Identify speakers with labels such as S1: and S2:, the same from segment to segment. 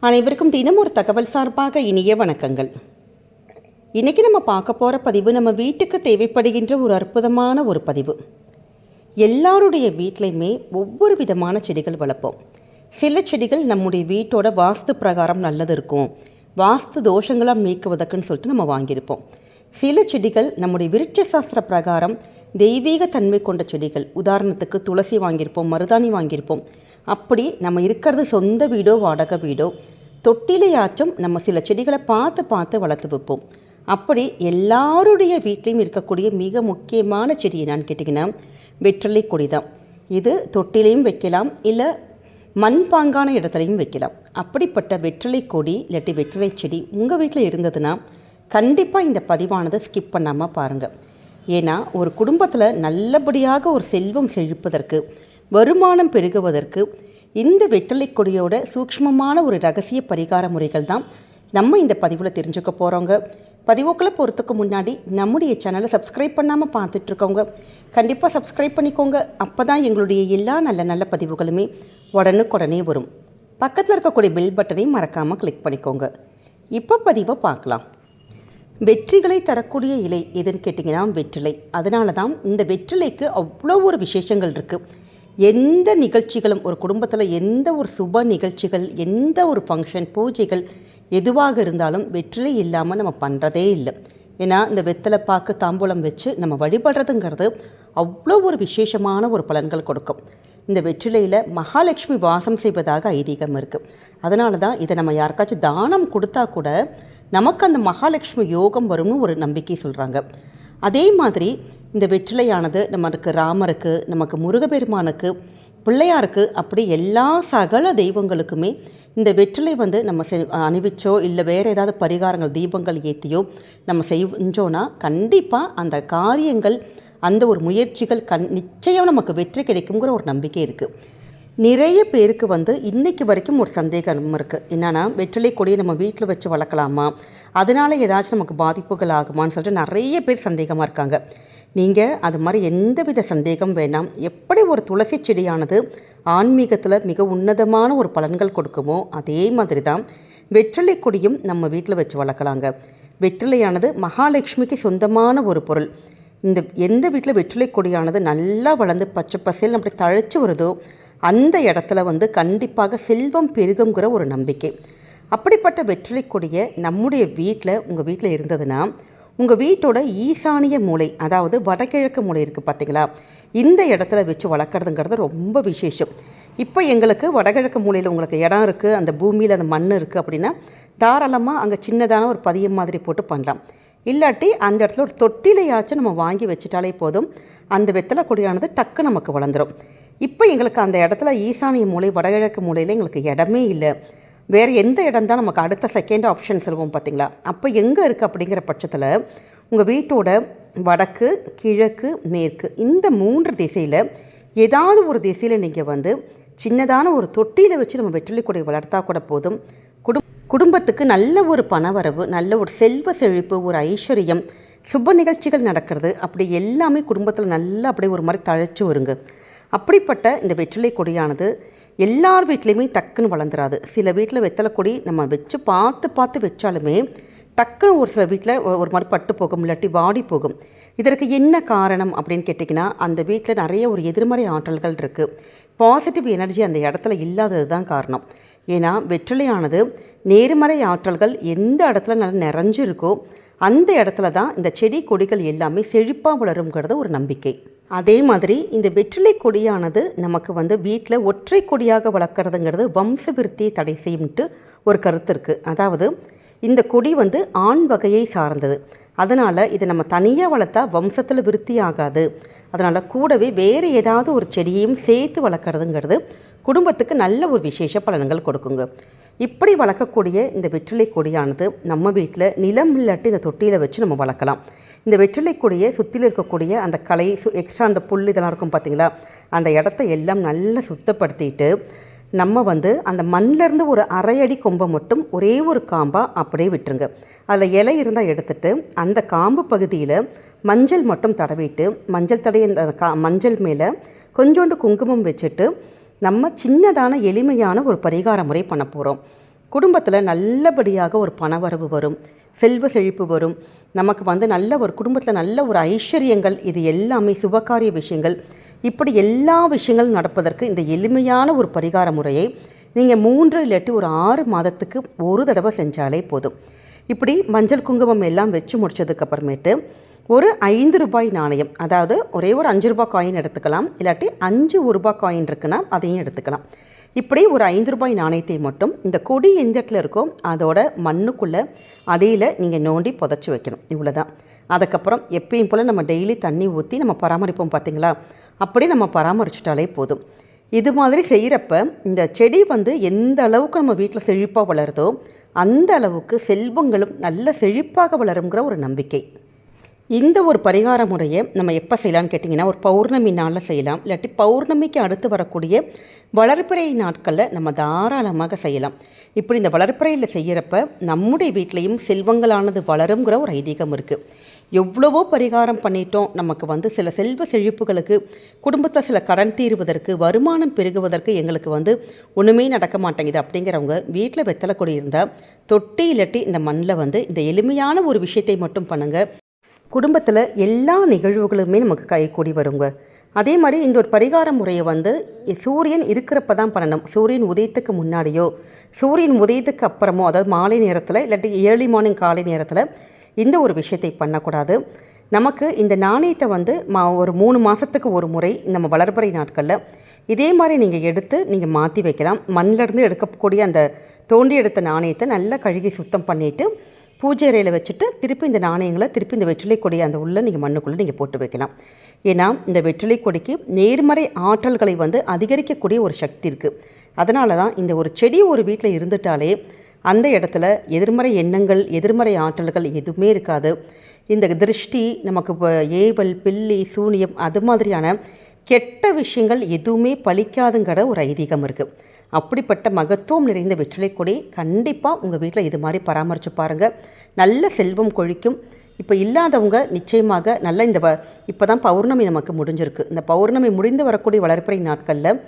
S1: அனைவருக்கும் தினம் ஒரு தகவல் சார்பாக இனிய வணக்கங்கள். இன்றைக்கி நம்ம பார்க்க போகிற பதிவு நம்ம வீட்டுக்கு தேவைப்படுகின்ற ஒரு அற்புதமான ஒரு பதிவு. எல்லாருடைய வீட்லேயுமே ஒவ்வொரு விதமான செடிகள் வளர்ப்போம். சில செடிகள் நம்முடைய வீட்டோட வாஸ்து பிரகாரம் நல்லது இருக்கும். வாஸ்து தோஷங்களாம் நீக்குவதற்குன்னு சொல்லிட்டு நம்ம வாங்கியிருப்போம். சில செடிகள் நம்முடைய விருட்ச சாஸ்திர பிரகாரம் தெய்வீக தன்மை கொண்ட செடிகள். உதாரணத்துக்கு துளசி வாங்கியிருப்போம் மருதாணி வாங்கியிருப்போம். அப்படி நம்ம இருக்கிறது சொந்த வீடோ வாடகை வீடோ தொட்டிலையாச்சும் நம்ம சில செடிகளை பார்த்து பார்த்து வளர்த்து வைப்போம். அப்படி எல்லாருடைய வீட்லேயும் இருக்கக்கூடிய மிக முக்கியமான செடி என்னான்னு கேட்டிங்கன்னா வெற்றிலை கொடி தான் இது தொட்டிலையும் வைக்கலாம் இல்லை மண்பாங்கான இடத்துலையும் வைக்கலாம். அப்படிப்பட்ட வெற்றிலை கொடி இல்லாட்டி வெற்றிலை செடி உங்கள் வீட்டில் இருந்ததுன்னா கண்டிப்பாக இந்த பதிவானதை ஸ்கிப் பண்ணாமல் பாருங்கள் ஏன்னா ஒரு குடும்பத்தில் நல்லபடியாக ஒரு செல்வம் செழிப்பதற்கு வருமானம் பெருகுவதற்கு இந்த வெற்றிலை கொடியோட சூக்ஷ்மமான ஒரு ரகசிய பரிகார முறைகள் தான் நம்ம இந்த பதிவில் தெரிஞ்சுக்க போகிறோங்க பதிவுக்குள்ளே போகிறதுக்கு முன்னாடி நம்முடைய சேனலை சப்ஸ்கிரைப் பண்ணாமல் பார்த்துட்ருக்கவங்க கண்டிப்பாக சப்ஸ்கிரைப் பண்ணிக்கோங்க. அப்போ தான் எங்களுடைய எல்லா நல்ல நல்ல பதிவுகளுமே உடனுக்குடனே வரும். பக்கத்தில் இருக்கக்கூடிய பெல் பட்டனையும் மறக்காமல் கிளிக் பண்ணிக்கோங்க. இப்போ பதிவை பார்க்கலாம். வெற்றிகளை தரக்கூடிய இலை எதுன்னு கேட்டிங்கன்னா வெற்றிலை. அதனால தான் இந்த வெற்றிலைக்கு அவ்வளோ ஒரு விசேஷங்கள் இருக்குது எந்த நிகழ்ச்சிகளும் ஒரு குடும்பத்தில் எந்த ஒரு சுப நிகழ்ச்சிகள் எந்த ஒரு ஃபங்க்ஷன் பூஜைகள் எதுவாக இருந்தாலும் வெற்றிலை இல்லாமல் நம்ம பண்ணுறதே இல்லை. ஏன்னா இந்த வெத்தலை பாக்கு தாம்பூலம் வச்சு நம்ம வழிபடுறதுங்கிறது அவ்வளோ ஒரு விசேஷமான ஒரு பலன்கள் கொடுக்கும். இந்த வெற்றிலையில் மகாலட்சுமி வாசம் செய்வதாக ஐதீகம் இருக்குது அதனால தான் இதை நம்ம யாருக்காச்சும் தானம் கொடுத்தா கூட நமக்கு அந்த மகாலட்சுமி யோகம் வரும்னு ஒரு நம்பிக்கை சொல்கிறாங்க அதே மாதிரி இந்த வெற்றிலையானது நமக்கு ராமருக்கு நமக்கு முருகபெருமானுக்கு பிள்ளையாருக்கு அப்படி எல்லா சகல தெய்வங்களுக்குமே இந்த வெற்றிலை வந்து நம்ம செ அணிவிச்சோ இல்லை வேறு ஏதாவது பரிகாரங்கள் தீபங்கள் ஏற்றியோ நம்ம செஞ்சோன்னா கண்டிப்பாக அந்த காரியங்கள் அந்த ஒரு முயற்சிகள் கண் நிச்சயம் நமக்கு வெற்றி கிடைக்குங்கிற ஒரு நம்பிக்கை இருக்குது நிறைய பேருக்கு வந்து இன்றைக்கு வரைக்கும் ஒரு சந்தேகம் இருக்குது என்னென்னா வெற்றிலை கொடியை நம்ம வீட்டில் வச்சு வளர்க்கலாமா? அதனால் ஏதாச்சும் நமக்கு பாதிப்புகள் ஆகுமான்னு சொல்லிட்டு நிறைய பேர் சந்தேகமாக இருக்காங்க. நீங்கள் அது மாதிரி எந்த வித சந்தேகம் வேணாம். எப்படி ஒரு துளசி செடியானது ஆன்மீகத்தில் மிக உன்னதமான ஒரு பலன்கள் கொடுக்குமோ அதே மாதிரி தான் வெற்றிலை கொடியும் நம்ம வீட்டில் வச்சு வளர்க்கலாங்க. வெற்றிலையானது மகாலட்சுமிக்கு சொந்தமான ஒரு பொருள். இந்த எந்த வீட்டில் வெற்றிலை கொடியானது நல்லா வளர்ந்து பச்சை பசேல் அப்படி தழைச்சி வருதோ அந்த இடத்துல வந்து கண்டிப்பாக செல்வம் பெருகுங்கிற ஒரு நம்பிக்கை. அப்படிப்பட்ட வெற்றிலை கொடியை நம்முடைய வீட்டில் உங்கள் வீட்டில் இருந்ததுன்னா உங்கள் வீட்டோட ஈசானிய மூளை அதாவது வடகிழக்கு மூளை இருக்குது பார்த்தீங்களா இந்த இடத்துல வச்சு வளர்க்குறதுங்கிறது ரொம்ப விசேஷம். இப்போ எங்களுக்கு வடகிழக்கு மூலையில் உங்களுக்கு இடம் இருக்குது அந்த பூமியில் அந்த மண் இருக்குது அப்படின்னா தாராளமாக அங்கே சின்னதான ஒரு பதியம் மாதிரி போட்டு பண்ணலாம். இல்லாட்டி அந்த இடத்துல ஒரு தொட்டிலையாச்சும் நம்ம வாங்கி வச்சுட்டாலே போதும் அந்த வெத்தலை கொடியானது டக்கு நமக்கு வளர்ந்துடும் இப்போ எங்களுக்கு அந்த இடத்துல ஈசானிய மூலை வடகிழக்கு மூலையில் எங்களுக்கு இடமே இல்லை. வேறு எந்த இடம் தான் நமக்கு அடுத்த செகண்ட் ஆப்ஷன் சொல்லுவோம் பார்த்தீங்களா அப்போ எங்கே இருக்குது அப்படிங்கிற பட்சத்தில் உங்கள் வீட்டோட வடக்கு கிழக்கு மேற்கு இந்த மூன்று திசையில் ஏதாவது ஒரு திசையில் நீங்கள் வந்து சின்னதான ஒரு தொட்டியில் வச்சு நம்ம வெற்றிலை கொடை வளர்த்தா கூட போதும். குடும் குடும்பத்துக்கு நல்ல ஒரு பணவரவு நல்ல ஒரு செல்வ செழிப்பு ஒரு ஐஸ்வர்யம் சுப நிகழ்ச்சிகள் நடக்கிறது. அப்படி எல்லாமே குடும்பத்தில் நல்லா அப்படியே ஒரு மாதிரி தழைச்சி வருங்க. அப்படிப்பட்ட இந்த வெற்றிலை கொடியானது எல்லார் வீட்லேயுமே டக்குன்னு வளர்ந்துராது. சில வீட்டில் வெத்தலை கொடி நம்ம வச்சு பார்த்து பார்த்து வச்சாலுமே டக்குன்னு ஒரு சில வீட்டில் ஒரு மாதிரி பட்டு போகும் இல்லாட்டி வாடி போகும். இதற்கு என்ன காரணம் அப்படின்னு கேட்டிங்கன்னா அந்த வீட்டில் நிறைய ஒரு எதிர்மறை ஆற்றல்கள் இருக்குது பாசிட்டிவ் எனர்ஜி அந்த இடத்துல இல்லாதது தான் காரணம். ஏன்னா வெற்றிலையானது நேர்மறை ஆற்றல்கள் எந்த இடத்துல நல்லா நிறைஞ்சு இருக்கோ அந்த இடத்துல தான் இந்த செடி கொடிகள் எல்லாமே செழிப்பாக வளருங்கிறது ஒரு நம்பிக்கை. அதே மாதிரி இந்த வெற்றிலை கொடியானது நமக்கு வந்து வீட்டில் ஒற்றை கொடியாக வளர்க்குறதுங்கிறது வம்சவிருத்தியை தடை செய்யும்ட்டு ஒரு கருத்து இருக்குது அதாவது இந்த கொடி வந்து ஆண் வகையை சார்ந்தது. அதனால் இதை நம்ம தனியாக வளர்த்தா வம்சத்தில் விருத்தி ஆகாது. அதனால் கூடவே வேறு ஏதாவது ஒரு செடியையும் சேர்த்து வளர்க்குறதுங்கிறது குடும்பத்துக்கு நல்ல ஒரு விசேஷ பலன்கள் கொடுக்குங்க. இப்படி வளர்க்கக்கூடிய இந்த வெற்றிலை கொடியானது நம்ம வீட்டில் நிலம் இல்லாட்டி இந்த தொட்டியில் வச்சு நம்ம வளர்க்கலாம். இந்த வெற்றிலை கொடியை சுற்றியில் இருக்கக்கூடிய அந்த களை சு எக்ஸ்ட்ரா அந்த புல் இதெல்லாம் இருக்கும் பார்த்தீங்களா? அந்த இடத்த எல்லாம் நல்லா சுத்தப்படுத்திட்டு நம்ம வந்து அந்த மண்ணிலேருந்து ஒரு அரை அடி கொம்பை மட்டும் ஒரே ஒரு காம்பாக அப்படியே விட்டுருங்க. அதில் இலை இருந்தால் எடுத்துட்டு அந்த காம்பு பகுதியில் மஞ்சள் மட்டும் தடவிட்டு மஞ்சள் தடைய அந்த கா மஞ்சள் மேலே கொஞ்சோண்டு குங்குமம் வச்சுட்டு நம்ம சின்னதான எளிமையான ஒரு பரிகார முறை பண்ண போகிறோம் குடும்பத்தில் நல்லபடியாக ஒரு பணவரவு வரும் செல்வ செழிப்பு வரும். நமக்கு வந்து நல்ல ஒரு குடும்பத்தில் நல்ல ஒரு ஐஸ்வர்யங்கள் இது எல்லாமே சுபகாரிய விஷயங்கள். இப்படி எல்லா விஷயங்களும் நடப்பதற்கு இந்த எளிமையான ஒரு பரிகார முறையை நீங்கள் மூன்று இல்லாட்டி ஒரு ஆறு மாதத்துக்கு ஒரு தடவை செஞ்சாலே போதும். இப்படி மஞ்சள் குங்குமம் எல்லாம் வச்சு முடிச்சதுக்கப்புறமேட்டு ஒரு ஐந்து ரூபாய் நாணயம் அதாவது ஒரே ஒரு அஞ்சு ரூபாய் காயின் எடுத்துக்கலாம். இல்லாட்டி அஞ்சு ஒரு ரூபாய் காயின் இருக்குன்னா அதையும் எடுத்துக்கலாம். இப்படி ஒரு ஐந்து ரூபாய் நாணயத்தை மட்டும் இந்த கொடி எந்த இடத்துல இருக்கோ அதோட மண்ணுக்குள்ளே அடியில் நீங்கள் நோண்டி புதைச்சி வைக்கணும். இவ்வளோ தான் அதுக்கப்புறம் எப்பயும் போல் நம்ம டெய்லி தண்ணி ஊற்றி நம்ம பராமரிப்போம் பார்த்தீங்களா அப்படி நம்ம பராமரிச்சிட்டாலே போதும். இது மாதிரி செய்கிறப்ப இந்த செடி வந்து எந்த அளவுக்கு நம்ம வீட்டில் செழிப்பாக வளருதோ அந்த அளவுக்கு செல்வங்களும் நல்ல செழிப்பாக வளருங்கிற ஒரு நம்பிக்கை. இந்த ஒரு பரிகார முறையை நம்ம எப்போ செய்யலாம்னு கேட்டிங்கன்னா ஒரு பௌர்ணமி நாளில் செய்யலாம். இல்லாட்டி பௌர்ணமிக்கு அடுத்து வரக்கூடிய வளர்ப்பிறை நாட்களில் நம்ம தாராளமாக செய்யலாம். இப்படி இந்த வளர்ப்பிறையில் செய்கிறப்ப நம்முடைய வீட்லேயும் செல்வங்களானது வளருங்கிற ஒரு ஐதீகம் இருக்குது எவ்வளவோ பரிகாரம் பண்ணிட்டோம் நமக்கு வந்து சில செல்வ செழிப்புகளுக்கு குடும்பத்தில் சில கடன் தீர்வதற்கு வருமானம் பெருகுவதற்கு எங்களுக்கு வந்து ஒன்றுமே நடக்க மாட்டேங்குது அப்படிங்கிறவங்க வீட்டில் வெத்தலை கொடி இருந்தால் தொட்டி இல்லாட்டி இந்த மண்ணில் வந்து இந்த எளிமையான ஒரு விஷயத்தை மட்டும் பண்ணுங்கள் குடும்பத்தில் எல்லா நிகழ்வுகளுமே நமக்கு கைகூடி வருங்க. அதே மாதிரி இந்த ஒரு பரிகார முறையை வந்து சூரியன் இருக்கிறப்ப தான் பண்ணணும். சூரியன் உதயத்துக்கு முன்னாடியோ சூரியன் உதயத்துக்கு அப்புறமோ அதாவது மாலை நேரத்தில் இல்லாட்டி ஏர்லி மார்னிங் காலை நேரத்தில் இந்த ஒரு விஷயத்தை பண்ணக்கூடாது. நமக்கு இந்த நாணயத்தை வந்து மா ஒரு மூணு மாதத்துக்கு ஒரு முறை நம்ம வளர்பறை நாட்களில் இதே மாதிரி நீங்கள் எடுத்து நீங்கள் மாற்றி வைக்கலாம். மண்ணிலேருந்து எடுக்கக்கூடிய அந்த தோண்டி எடுத்த நாணயத்தை நல்லா கழுகி சுத்தம் பண்ணிவிட்டு பூஜை அறையில் வச்சுட்டு திருப்பி இந்த நாணயங்களை திருப்பி இந்த வெற்றிலை கொடியை அந்த உள்ள நீங்கள் மண்ணுக்குள்ளே நீங்கள் போட்டு வைக்கலாம். ஏன்னா இந்த வெற்றிலை கொடிக்கு நேர்மறை ஆற்றல்களை வந்து அதிகரிக்கக்கூடிய ஒரு சக்தி இருக்குது அதனால தான் இந்த ஒரு செடி ஒரு வீட்டில் இருந்துட்டாலே அந்த இடத்துல எதிர்மறை எண்ணங்கள் எதிர்மறை ஆற்றல்கள் எதுவுமே இருக்காது. இந்த திருஷ்டி நமக்கு இப்போ ஏவல் பில்லி சூனியம் அது மாதிரியான கெட்ட விஷயங்கள் எதுவுமே பழிக்காதுங்கிற ஒரு ஐதீகம் இருக்குது அப்படிப்பட்ட மகத்துவம் நிறைந்த வெற்றிலை கொடி கண்டிப்பாக உங்கள் வீட்டில் இது மாதிரி பராமரித்து பாருங்கள் நல்ல செல்வம் கொழிக்கும். இப்போ இல்லாதவங்க நிச்சயமாக நல்ல இந்த வ இப்போ தான் பௌர்ணமி நமக்கு முடிஞ்சிருக்கு. இந்த பௌர்ணமி முடிந்து வரக்கூடிய வளர்ப்பறை நாட்களில்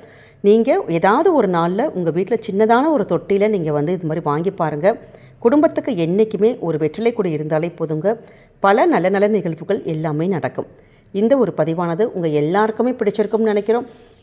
S1: நீங்கள் ஏதாவது ஒரு நாளில் உங்கள் வீட்டில் சின்னதான ஒரு தொட்டியில் நீங்கள் வந்து இது மாதிரி வாங்கி பாருங்கள் குடும்பத்துக்கு என்றைக்குமே ஒரு வெற்றிலை கொடி இருந்தாலே போதுங்க. பல நல்ல நல்ல நிகழ்வுகள் எல்லாமே நடக்கும். இந்த ஒரு பதிவானது உங்கள் எல்லாருக்குமே பிடிச்சிருக்கும்னு நினைக்கிறோம்.